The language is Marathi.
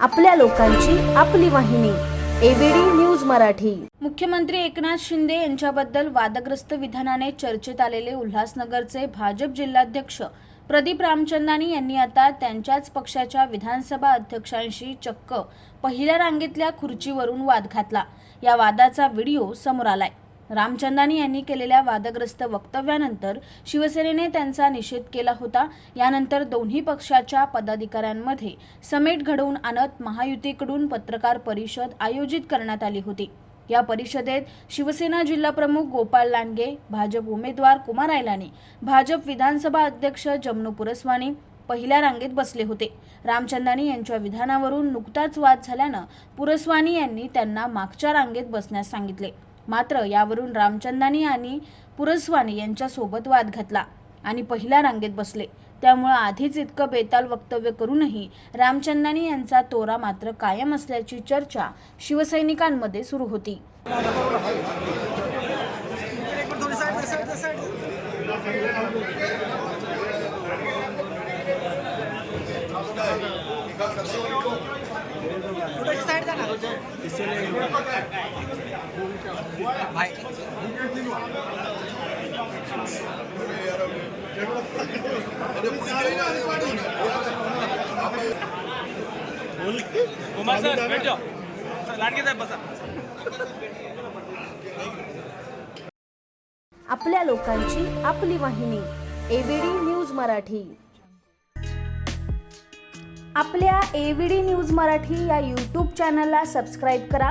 आपल्या लोकांची आपली वाहिनी एबीडी न्यूज मराठी. मुख्यमंत्री एकनाथ शिंदे यांच्याबद्दल वादग्रस्त विधानाने चर्चेत आलेले उल्हासनगरचे भाजप जिल्हाध्यक्ष प्रदीप रामचंदानी यांनी आता त्यांच्याच पक्षाच्या विधानसभा अध्यक्षांशी चक्क पहिल्या रांगेतल्या खुर्चीवरून वाद घातला. या वादाचा व्हिडिओ समोर आलाय. रामचंदानी यांनी केलेल्या वादग्रस्त वक्तव्यानंतर शिवसेनेने त्यांचा निषेध केला होता. यानंतर दोन्ही पक्षाच्या पदाधिकाऱ्यांमध्ये समेट घडवून आणत महायुतीकडून पत्रकार परिषद आयोजित करण्यात आली होती. या परिषदेत शिवसेना जिल्हाप्रमुख गोपाल लांडगे भाजप उमेदवार कुमार आयलानी भाजप विधानसभा अध्यक्ष जमनू पुरस्वानी पहिल्या रांगेत बसले होते. रामचंदानी यांच्या विधानावरून नुकताच वाद झाल्यानं पुरस्वानी यांनी त्यांना मागच्या रांगेत बसण्यास सांगितले. मात्र यावरून रामचंदानी आणि पुरस्वानी यांच्यासोबत वाद घातला आणि पहिल्या रांगेत बसले. त्यामुळं आधीच इतकं बेताल वक्तव्य करूनही रामचंदानी यांचा तोरा मात्र कायम असल्याची चर्चा शिवसैनिकांमध्ये सुरू होती. कुमार सर बैठ जाओ लाडके साहेब बसा. आपल्या लोकांची आपली वाहिनी एबीडी न्यूज मराठी. आपल्या एबीडी न्यूज मराठी या यूट्यूब चॅनलला सबस्क्राईब करा.